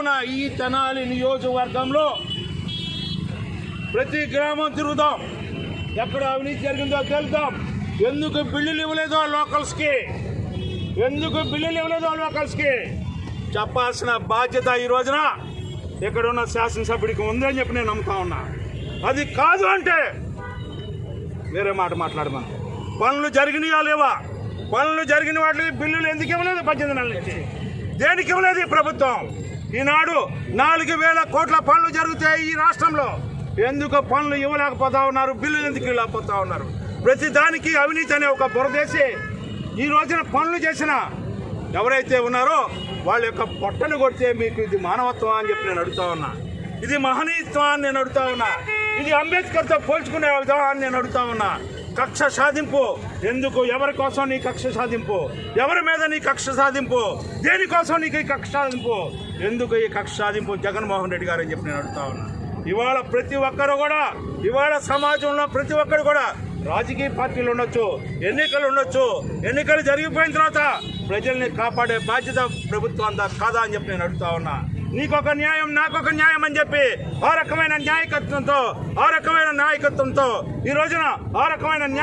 ఉన్నా ఈ తెనాలి నియోజకవర్గంలో ప్రతి గ్రామం తిరుగుదాం. ఎక్కడ అవినీతి జరిగిందో తెలుద్దాం. ఎందుకు బిల్లులు ఇవ్వలేదో లోకల్స్కి ఎందుకు బిల్లులు ఇవ్వలేదో లోకల్స్కి చెప్పాల్సిన బాధ్యత ఈ రోజున ఇక్కడ ఉన్న శాసనసభ్యుడికి ఉందని చెప్పి నేను నమ్ముతా ఉన్నా. అది కాదు అంటే వేరే మాట మాట్లాడమను పనులు జరిగినాయా లేవా? పనులు జరిగిన వాటికి బిల్లులు ఎందుకు ఇవ్వలేదు? పద్దెనిమిది నెలల నుంచి. దేనికి ఇవ్వలేదు ఈ ప్రభుత్వం? ఈనాడు నాలుగు వేల కోట్ల పనులు జరుగుతాయి ఈ రాష్ట్రంలో. ఎందుకు పనులు ఇవ్వలేకపోతా ఉన్నారు? బిల్లులు ఎందుకు ఇవ్వలేకపోతా ఉన్నారు? ప్రతి దానికి అవినీతి అనే ఒక బురదేసి ఈ రోజున పనులు చేసిన ఎవరైతే ఉన్నారో వాళ్ళ యొక్క పొట్టను కొడితే మీకు ఇది మానవత్వం అని చెప్పి నేను అడుగుతా ఉన్నా. ఇది మహనీయత్వం అని నేను అడుగుతా ఉన్నా. ఇది అంబేద్కర్తో పోల్చుకునే విధం అని నేను అడుగుతా ఉన్నా. కక్ష సాధింపు. ఎందుకు? ఎవరి కోసం నీ కక్ష సాధింపు? ఎవరి మీద నీ కక్ష సాధింపు? దేనికోసం నీకు ఈ కక్ష సాధింపు? ఎందుకు ఈ కక్ష సాధింపు జగన్మోహన్ రెడ్డి గారు అని చెప్పి నేను అడుగుతా ఉన్నా. ఇవాళ ప్రతి ఒక్కరు కూడా ఇవాళ సమాజంలో ప్రతి ఒక్కరు కూడా రాజకీయ పార్టీలు ఉండొచ్చు ఎన్నికలు ఉండొచ్చు ఎన్నికలు జరిగిపోయిన తర్వాత ప్రజల్ని కాపాడే బాధ్యత ప్రభుత్వం అంతా కాదా అని చెప్పి నేను అడుగుతా ఉన్నా. నీకొక న్యాయం నాకొక న్యాయం అని చెప్పి ఆ రకమైన న్యాయకత్వంతో ఆ రకమైన నాయకత్వంతో ఈ రోజున ఆ రకమైన న్యాయ